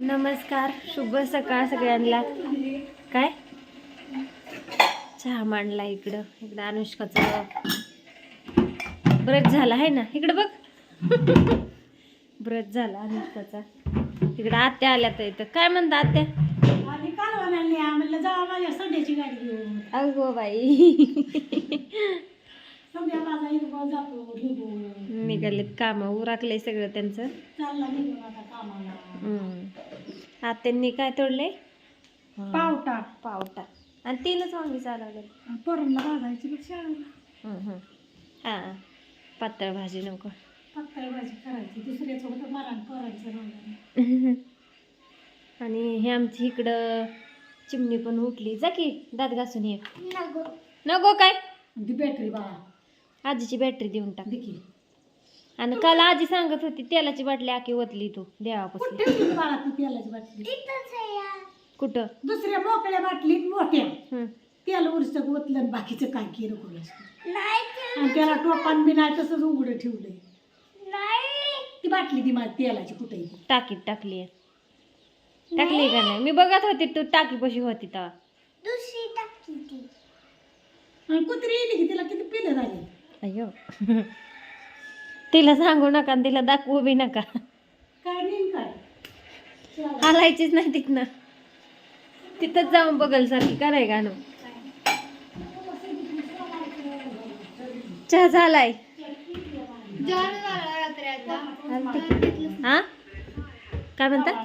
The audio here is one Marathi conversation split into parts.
नमस्कार शुभ सकाळ सगळ्यांना. काय? चहा मांडला इकडं. इकडं अनुष्काचं ब्रश झाला आहे ना? इकडं बघ. ब्रश झाला अनुष्काचा. इकडं आत्या आल्या तर इथं. काय म्हणता आत्या? अगो बाई. संध्या माझा हिरवा जातो निघून निघालेत कामं उराकले सगळं त्यांचं. चालला निघून आता कामाला. हम्म. आत्यांनी काय तोडले पावटा. पावटा. आणि तीनच वांगी चालवले पोरांना भाजायची शाळेला. हा पातळ भाजी नको. पातळ भाजी करायची दुसऱ्याचं होतं मला पोरांचं नव्हतं आणि हे आमची इकडं चिमणी पण उठली. जा की दात घासून ये. नको काय? ती बॅटरी बाळा. आजीची बॅटरी देऊन टाक. देखील आणि काल आजी सांगत होती तेलाची बाटली आकी ओतली तू देवापासून. ठेवली ती बाळा ती तेलाची बाटली? कुठं? दुसऱ्या मोकळ्या बाटलीत मोठ्या. हम्म. तेल उरचं ओतलं आणि बाकीचं काय केलं कोणाचं आणि त्याला टोपान बी नाही तसंच उघडं ठेवलंय. ती बाटली ती माझी तेलाची कुठे टाकीत टाकली आहे. टाकली का नाही? मी बघत होती तू टाकी पशी होती तेव्हा. आणि कुत्री येली की तिला किती पिलं झाली? अय्यो तिला सांगू नका आणि तिला दाखवू बी नका. हालायचीच नाही तिथनं. तिथंच जाऊन बघल सारखी कराय गाणं. चहा झालाय. हा? काय म्हणता?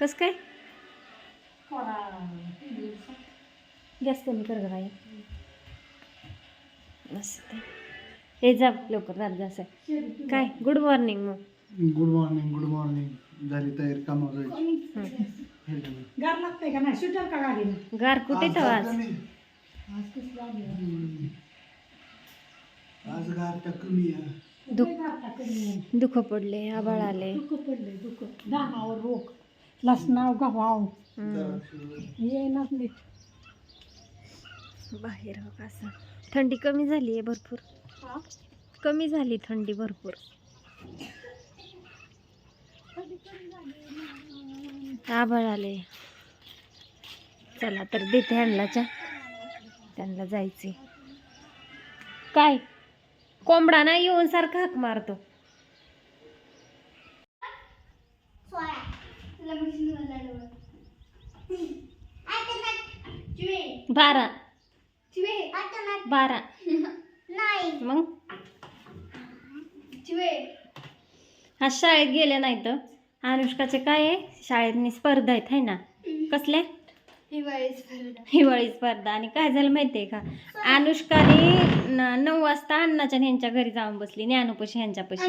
कस काय? गॅस कमी कर मस्त. हे जा लवकर रात जास काय? गुड मॉर्निंग मग. गुड मॉर्निंग गुड मॉर्निंग झाली तयारी कामावर जायची. हं. का नाही? गार लागतंय का नाही? सुटर का गाडीनं गार कुठे आज? तर गार आज कमी. आज. आज गारटा कमी आहे. दुख गार पडले आबाळ आले. दुःख पडलंय दुःख. दानावर रोग. लसणाव गव्हाव. जरा येणार नीट. बाहेर हो असं. थंडी कमी झाली आहे भरपूर. कमी झाली थंडी भरपूर. आभाळ आले. चला तर देते ह्यांना त्यांना जायचे काय? कोंबडा ना येऊन सारखा हाक मारतो. बारा. बारा. मग? आज शाळेत गेले नाही तर अनुष्काचे काय आहे? शाळेत स्पर्धा आहेत है ना? कसल्या? हिवाळी स्पर्धा. आणि काय झालं माहितीये का? अनुष्काने नऊ वाजता अण्णाच्या ह्यांच्या घरी जाऊन बसली. ज्ञानोपशी ह्यांच्यापाशी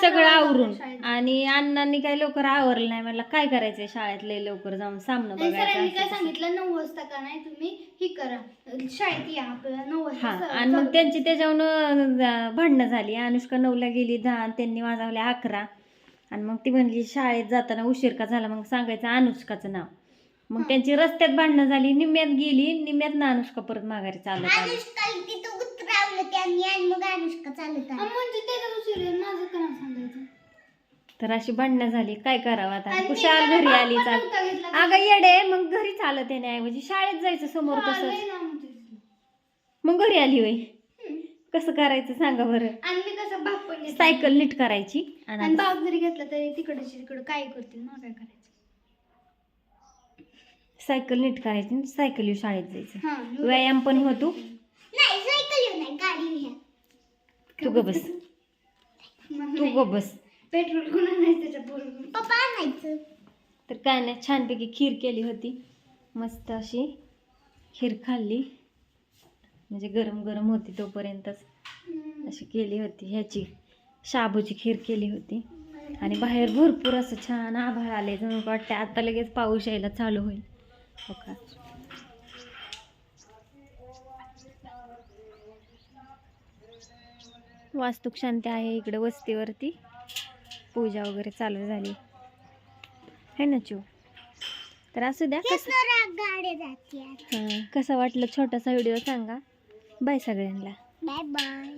सगळं आवरून. आणि अण्णांनी काय लवकर आवरलं नाही. म्हणलं काय करायचंय? शाळेत लय लवकर जाऊन सामनं सरांनी काय बघायचं. सांगितलं? नऊ वाजता का नाही? तुम्ही ही करा. शाळेत या आपल्याला नऊ वाजता हा. सर- आणि मग. त्यांची त्याच्यावरून भांडणं झाली. अनुष्का नऊला गेली दहा आणि त्यांनी वाजवले अकरा. आणि मग ती म्हणली शाळेत जाताना उशीर का झाला? मग सांगायचं अनुष्काचं नाव. मग त्यांची रस्त्यात भांडणं झाली निम्म्यात गेली निम्म्यात ना अनुष्का परत माघारी चालत आली. अं, म्हणजे त्याचं उशीर आहे, माझं का नाही सांगायचं? तर अशी भांडणं झाली काय करावं आता? आणि कुशाल घरी आली चाल. अगं येडे मग घरी चालत येण्याऐवजी शाळेत जायचं समोर तसंच. मग घरी आली हम्म. कसं करायचं सांगा बरं. आणि मी कसं बाप पण. सायकल नीट करायची. आणि आणि बाप जरी घेतला तरी तिकडे तिकडे काय करतील मग काय करायचं? सायकल नीट करायची सायकल येऊ शाळेत जायचं. व्यायाम पण होतो. तू ग बस. तू ग बस. पेट्रोल कोणा नाही त्याच्या बरोबर पप्पा आणायचं. तर काय नाही छानपैकी खीर केली होती. मस्त अशी खीर खाल्ली. म्हणजे गरम गरम होती तोपर्यंतच अशी केली होती. ह्याची शाबूची खीर केली होती. आणि बाहेर भरपूर असं छान आभाळ आले जणू वाटते आता लगेच पाऊस यायला चालू होईल. का वास्तुक शांती आहे इकडे वस्तीवरती. पूजा वगैरे चालू झाली. है ना चू? तर असू द्या कसं हां कसं वाटलं छोटासा व्हिडिओ सांगा. बाय सगळ्यांना. Bye bye.